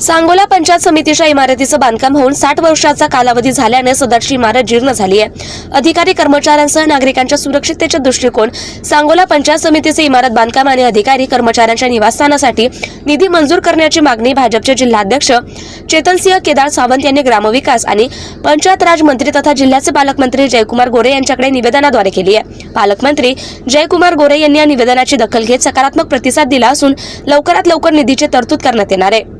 सांगोला पंचायत समितीच्या इमारतीचं बांधकाम होऊन साठ वर्षाचा कालावधी झाल्याने सदरची इमारत जीर्ण झाली आहे. अधिकारी कर्मचाऱ्यांसह नागरिकांच्या सुरक्षिततेच्या दृष्टिकोन सांगोला पंचायत समितीचे इमारत बांधकाम आणि अधिकारी कर्मचाऱ्यांच्या निवासस्थानासाठी निधी मंजूर करण्याची मागणी भाजपचे जिल्हाध्यक्ष चेतनसिंह केदार सावंत यांनी ग्रामविकास आणि पंचायत राज मंत्री तथा जिल्ह्याचे पालकमंत्री जयकुमार गोरे यांच्याकडे निवेदनाद्वारे केली आहे. पालकमंत्री जयकुमार गोरे यांनी या निवेदनाची दखल घेत सकारात्मक प्रतिसाद दिला असून लवकरात लवकर निधीची तरतूद करण्यात येणार आहे.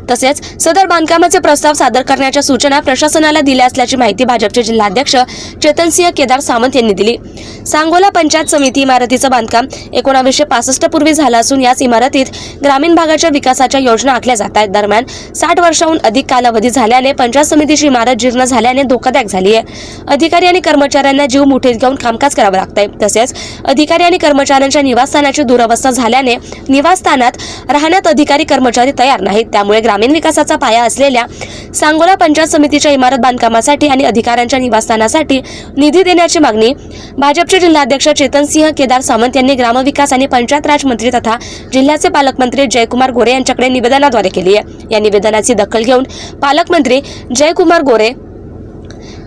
तसेच सदर बांधकामाचे प्रस्ताव सादर करण्याच्या सूचना प्रशासनाला दिल्या असल्याची माहिती भाजपचे जिल्हाध्यक्ष चेतनसिंह केदार सावंत यांनी दिली. सांगोला पंचायत समिती इमारतीचं बांधकाम एकोणावीसशे पासष्ट पूर्वी झालं असून याच इमारतीत ग्रामीण भागाच्या विकासाच्या योजना आखल्या जात आहेत. दरम्यान साठ वर्षाहून अधिक कालावधी झाल्याने पंचायत समितीची इमारत जीर्ण झाल्याने धोकादायक झाली आहे. अधिकारी आणि कर्मचाऱ्यांना जीव मुठीत घेऊन कामकाज करावं लागतंय. तसेच अधिकारी आणि कर्मचाऱ्यांच्या निवासस्थानाची दुरवस्था झाल्याने निवासस्थानात राहण्यात अधिकारी कर्मचारी तयार नाहीत. त्यामुळे ग्रामीण विकासाचा पाया असलेल्या सांगोला पंचायत समितीच्या इमारत बांधकामासाठी आणि अधिकाऱ्यांच्या निवासस्थानासाठी निधी देण्याची मागणी भाजपचे जिल्हाध्यक्ष चेतनसिंह केदार सावंत यांनी ग्रामविकास आणि पंचायत राज मंत्री तथा जिल्ह्याचे पालकमंत्री जयकुमार गोरे यांच्याकडे निवेदनाद्वारे केली आहे. या निवेदनाची दखल घेऊन पालकमंत्री जयकुमार गोरे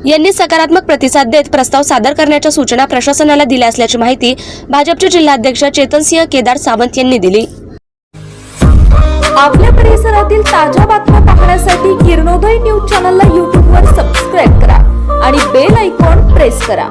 यांनी सकारात्मक प्रतिसाद देत प्रस्ताव सादर करण्याच्या सूचना प्रशासनाला दिल्या असल्याची माहिती भाजपचे जिल्हाध्यक्ष चेतनसिंह केदार सावंत यांनी दिली. आपल्या परिसरातील ताज्या बातम्या पाहण्यासाठी किरणोदय न्यूज चॅनलला यूट्यूबवर सबस्क्राईब करा आणि बेल आयकॉन प्रेस करा.